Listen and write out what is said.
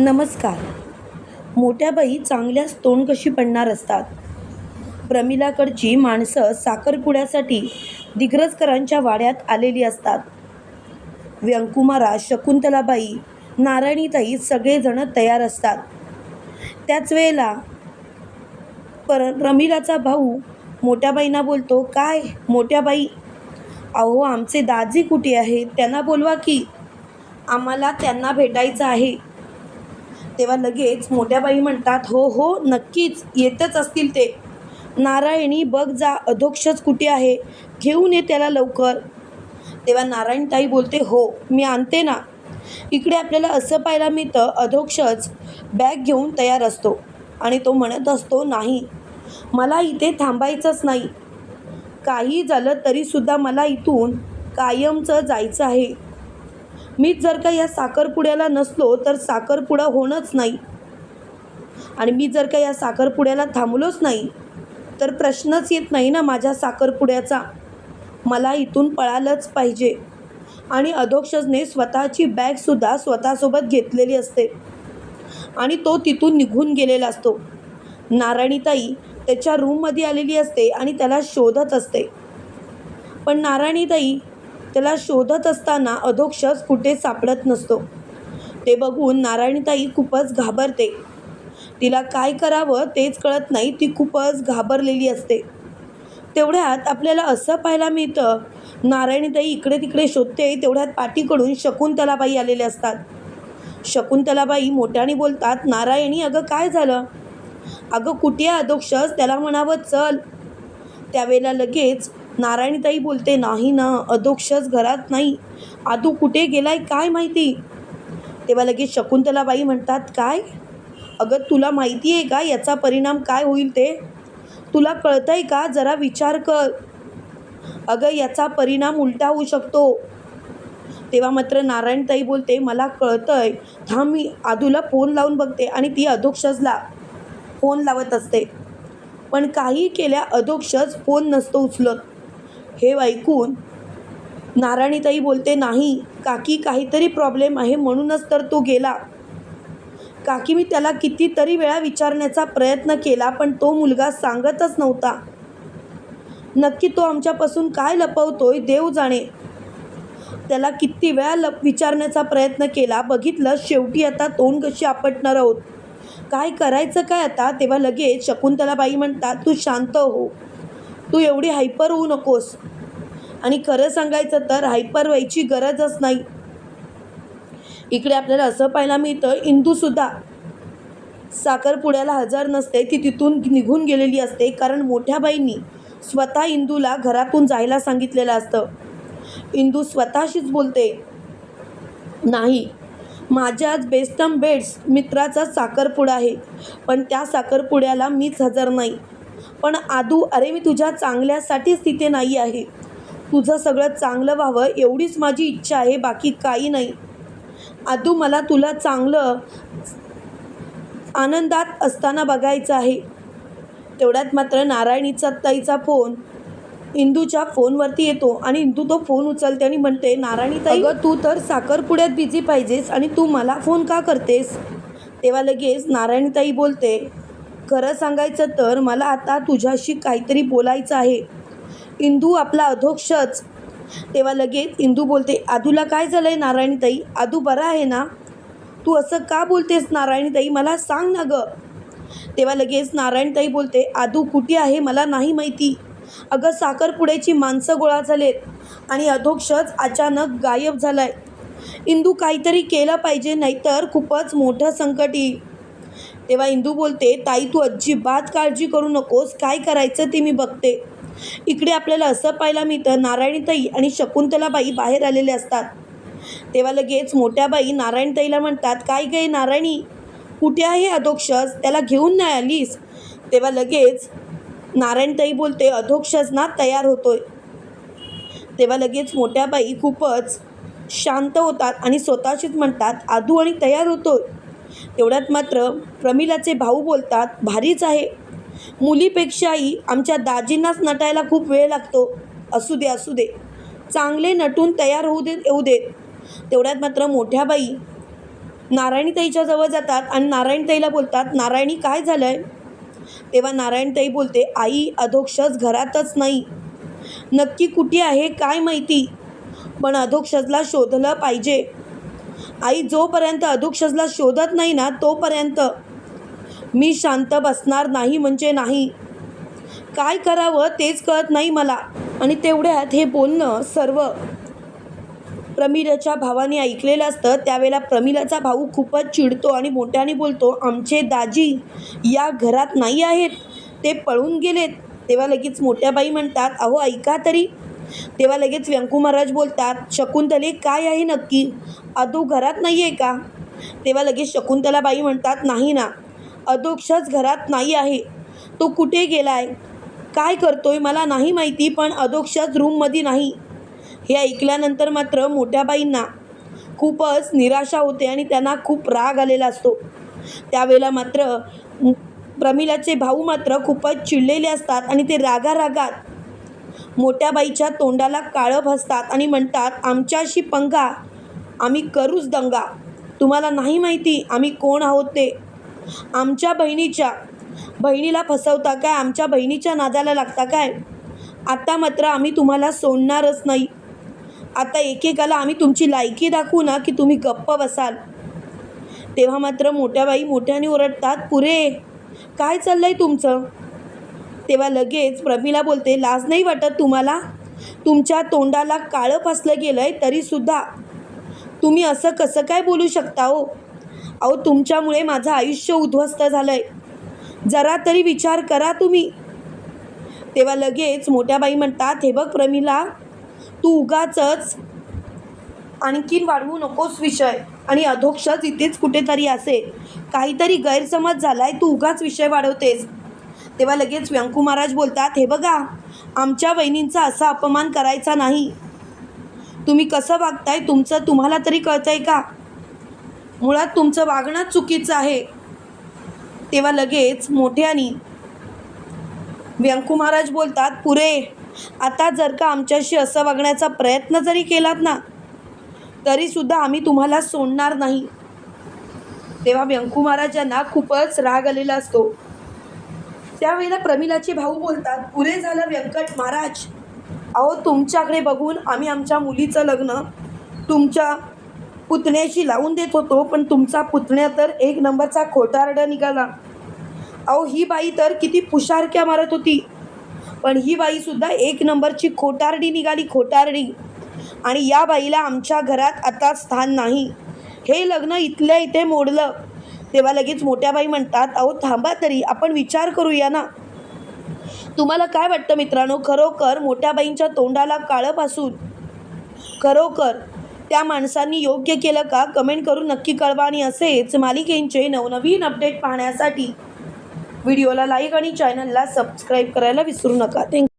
नमस्कार. मोठ्या बाई चांगल्याच तोंड कशी पडणार असतात? प्रमिलाकडची माणसं साखरपुड्यासाठी दिग्रजकरांच्या वाड्यात आलेली असतात. व्यंकुमारा शकुंतलाबाई नारायणीताई सगळेजण तयार असतात. त्याच वेळेला पर प्रमिलाचा भाऊ मोठ्याबाईंना बोलतो काय मोठ्याबाई अहो आमचे दाजी कुठे आहेत? त्यांना बोलवा की. आम्हाला त्यांना भेटायचं आहे. तेव्हा लगेच मोठ्या बाई म्हणतात हो हो नक्कीच येतच असतील ते. नारायणी बघ जा अधोक्षच कुठे आहे घेऊन ये त्याला लवकर. तेव्हा नारायणताई बोलते हो मी आणते ना. इकडे आपल्याला असं पाहायला मिळतं अधोक्षच बॅग घेऊन तयार असतो आणि तो म्हणत असतो नाही मला इथे थांबायचंच नाही. काही झालं तरीसुद्धा मला इथून कायमचं जायचं आहे. मीच जर का या साखरपुड्याला नसलो तर साखरपुडा होणंच नाही. आणि मी जर का या साखरपुड्याला थांबलोच नाही तर प्रश्नच येत नाही ना माझ्या साखरपुड्याचा. मला इथून पळालंच पाहिजे. आणि अधोक्षजने स्वतःची बॅगसुद्धा स्वतःसोबत घेतलेली असते. आणि तो तिथून निघून गेलेला असतो. नारायणीताई त्याच्या रूममध्ये आलेली असते आणि त्याला शोधत असते. पण नारायणीताई त्याला शोधत असताना अधोक्षज कुठे सापडत नसतो. ते बघून नारायणीताई खूपच घाबरते. तिला काय करावं तेच कळत नाही ती खूपच घाबरलेली असते. तेवढ्यात आपल्याला असं पाहायला मिळतं नारायणीताई इकडे तिकडे शोधते तेवढ्यात पाठीकडून शकुंतलाबाई आलेले असतात. शकुंतलाबाई मोठ्याने बोलतात नारायणी अगं काय झालं? अगं कुठे अधोक्षस त्याला म्हणावं चल. त्यावेळेला लगेच नारायणीताई बोलते नाही ना अधोक्षज घरात नाही. आदू कुठे गेलाय काय माहिती? तेव्हा लगेच शकुंतलाबाई म्हणतात काय? अगं तुला माहिती आहे का याचा परिणाम काय होईल ते? तुला कळतं आहे का? जरा विचार कर. अगं याचा परिणाम उलटा होऊ शकतो. तेव्हा मात्र नारायणताई बोलते मला कळतंय. थांब मी आदूला फोन लावून बघते आणि ती अधोक्षजला फोन लावत असते. पण काही केल्या अधोक्षज फोन नसतो उचलत. हे ऐकून नारायणीताई बोलते नाही काकी काहीतरी प्रॉब्लेम आहे म्हणूनच तर तो गेला. काकी मी त्याला कितीतरी वेळा विचारण्याचा प्रयत्न केला पण तो मुलगा सांगतच नव्हता. नक्की तो आमच्यापासून काय लपवतोय देव जाणे. त्याला किती वेळा लप विचारण्याचा प्रयत्न केला. बघितलं शेवटी आता तोंड कशी आपटणार आहोत? काय करायचं काय आता? तेव्हा लगेच शकुंतलाबाई म्हणतात तू शांत हो. तू एवढी हायपर होऊ नकोस. आणि खरं सांगायचं तर हायपर व्हायची गरजच नाही. इकडे आपल्याला असं पाहायला मिळतं इंदूसुद्धा साखरपुड्याला हजर नसते ती तिथून निघून गेलेली असते कारण मोठ्या बाईंनी स्वतः इंदूला घरातून जायला सांगितलेलं असतं. इंदू स्वतःशीच बोलते नाही माझ्याच बेस्टम बेड्स मित्राचा साखरपुडा आहे पण त्या साखरपुड्याला मीच हजर नाही. पण आदू अरे मी तुझ्या चांगल्यासाठीच तिथे नाही आहे. तुझं सगळं चांगलं व्हावं एवढीच माझी इच्छा आहे बाकी काही नाही. आदू मला तुला चांगलं आनंदात असताना बघायचं आहे. तेवढ्यात मात्र नारायणीचा ताईचा फोन इंदूच्या फोनवरती येतो आणि इंदू तो फोन उचलते आणि म्हणते नारायणीताई अगं तू तर साखरपुड्यात बिझी पाहिजेस आणि तू मला फोन का करतेस? तेव्हा लगेच नारायणीताई बोलते खरं सांगायचं तर मला आता तुझ्याशी काहीतरी बोलायचं आहे. इंदू आपला अधोक्षच. तेव्हा लगेच इंदू बोलते आदूला काय झालं आहे नारायणीताई? आदू बरा आहे ना? तू असं का बोलतेस नारायणीताई? मला सांग ना गं. तेव्हा लगेच नारायणताई बोलते आदू कुठे आहे मला नाही माहिती. अगं साखरपुड्याची माणसं गोळा झालेत आणि अधोक्षच अचानक गायब झालाय. इंदू काहीतरी केलं पाहिजे नाहीतर खूपच मोठं संकट येईल. तेव्हा इंदू बोलते ताई तू अजिबात काळजी करू नकोस. काय करायचं ते मी बघते. इकडे आपल्याला असं पाहायला मिळतं नारायणीताई आणि शकुंतलाबाई बाहेर आलेले असतात. तेव्हा लगेच मोठ्या बाई नारायणताईला म्हणतात काय गे नारायणी? कुठे आहे अधोक्षस? त्याला घेऊन नाही आलीस? तेव्हा लगेच नारायणताई बोलते अधोक्षस ना तयार होतोय. तेव्हा लगेच मोठ्या बाई खूपच शांत होतात आणि स्वतःशीच म्हणतात आधू आणि तयार होतोय. तेवढ्यात मात्र प्रमिलाचे भाऊ बोलतात भारीच आहे. मुलीपेक्षाही आमच्या दाजींनाच नटायला खूप वेळ लागतो. असू दे असू दे. चांगले नटून तयार होऊ देत येऊ देत. तेवढ्यात मात्र मोठ्या बाई नारायणीताईच्या जवळ जातात आणि नारायणताईला बोलतात नारायणी काय झालं आहे तेव्हा नारायणताई बोलते आई अधोक्षज घरातच नाही. नक्की कुठे आहे काय माहिती? पण अधोक्षजला शोधलं पाहिजे. आई जोपर्यंत अधोक्षजला शोधत नाही ना तोपर्यंत मी शांत बसणार नाही म्हणजे नाही. काय करावं तेच कळत नाही मला. आणि तेवढ्यात हे बोलणं सर्व प्रमिलाच्या भावाने ऐकलेलं असतं. त्यावेळेला प्रमिलाचा भाऊ खूपच चिडतो आणि मोठ्याने बोलतो आमचे दाजी या घरात नाही आहेत. ते पळून गेलेत. तेव्हा लगेच मोठ्या बाई म्हणतात अहो ऐका तरी. तेव्हा लगेच व्यंकू महाराज बोलतात शकुंतले काय आहे नक्की? अदू घरात नाही आहे का? तेव्हा लगेच शकुंतलाबाई म्हणतात नाही ना. अधोक्षच घरात नाही आहे. तो कुठे गेला आहे काय करतोय? मला नाही माहिती पण अधोक्षच रूममध्ये नाही. हे ऐकल्यानंतर मात्र मोठ्या बाईंना खूपच निराशा होते आणि त्यांना खूप राग आलेला असतो. त्यावेळेला मात्र प्रमिलाचे भाऊ मात्र खूपच चिडलेले असतात आणि ते रागा मोठ्या बाईच्या तोंडाला काळं भसतात आणि म्हणतात आमच्याशी पंगा आम्ही करूच दंगा. तुम्हाला नाही माहिती आम्ही कोण आहोत ते. आमच्या बहिणीच्या बहिणीला फसवता काय? आमच्या बहिणीच्या नादाला लागता काय? आता मात्र आम्ही तुम्हाला सोडणारच नाही. आता एकेकाला आम्ही तुमची लायकी दाखवू ना की तुम्ही गप्प बसाल. तेव्हा मात्र मोठ्या बाई मोठ्याने ओरडतात पुरे काय चाललं आहे तुमचं? तेव्हा लगेच प्रमिला बोलते लाज नाही वाटत तुम्हाला? तुमच्या तोंडाला काळं फसलं गेलं आहे तरीसुद्धा. तुम्ही असं कसं काय बोलू शकता हो? अहो तुमच्यामुळे माझं आयुष्य उद्ध्वस्त झालं आहे जरा तरी विचार करा तुम्ही. तेव्हा लगेच मोठ्या बाई म्हणतात हे बघ प्रमिला तू उगाचच आणखीन वाढवू नकोस विषय आणि अधोक्षच इथेच कुठेतरी असे. काहीतरी गैरसमज झाला आहे तू उगाच विषय वाढवतेस. तेव्हा लगेच व्यंकू महाराज बोलतात हे बघा आमच्या वहिनींचा असा अपमान करायचा नाही. तुम्ही कसं वागताय तुमचं तुम्हाला तरी कळतंय का? मुळात तुमचं वागणं चुकीचं आहे. तेव्हा लगेच मोठ्यानी व्यंकू महाराज बोलतात पुरे आता जर का आमच्याशी असं वागण्याचा प्रयत्न जरी केलात ना तरीसुद्धा आम्ही तुम्हाला सोडणार नाही. तेव्हा व्यंकू महाराजांना खूपच राग आलेला असतो. त्यावेळेला प्रमिलाचे भाऊ बोलतात पुरे झालं व्यंकट महाराज. अहो तुमच्याकडे बघून आम्ही आमच्या मुलीचं लग्न तुमच्या पुतण्याशी लावून देत होतो पण तुमचा पुतण्या तर एक नंबरचा खोटारडा निघाला. अहो ही बाई तर किती पुशारक्या मारत होती. पण ही बाईसुद्धा एक नंबरची खोटारडी निघाली खोटारडी. आणि या बाईला आमच्या घरात आता स्थान नाही. हे लग्न इथल्या इथे मोडलं. तेव्हा लगेच मोठ्या बाई म्हणतात अहो थांबा तरी आपण विचार करूया ना. तुम्हाला काय वाटतं मित्रांनो? खरोखर मोठ्या बाईंच्या तोंडाला काळंपासून खरोखर त्या माणसांनी योग्य केलं का? कमेंट करून नक्की कळवा. आणि असेच मालिकेंचे नवनवीन अपडेट पाहण्यासाठी व्हिडिओला लाईक आणि चॅनलला सबस्क्राईब करायला विसरू नका. थँक्यू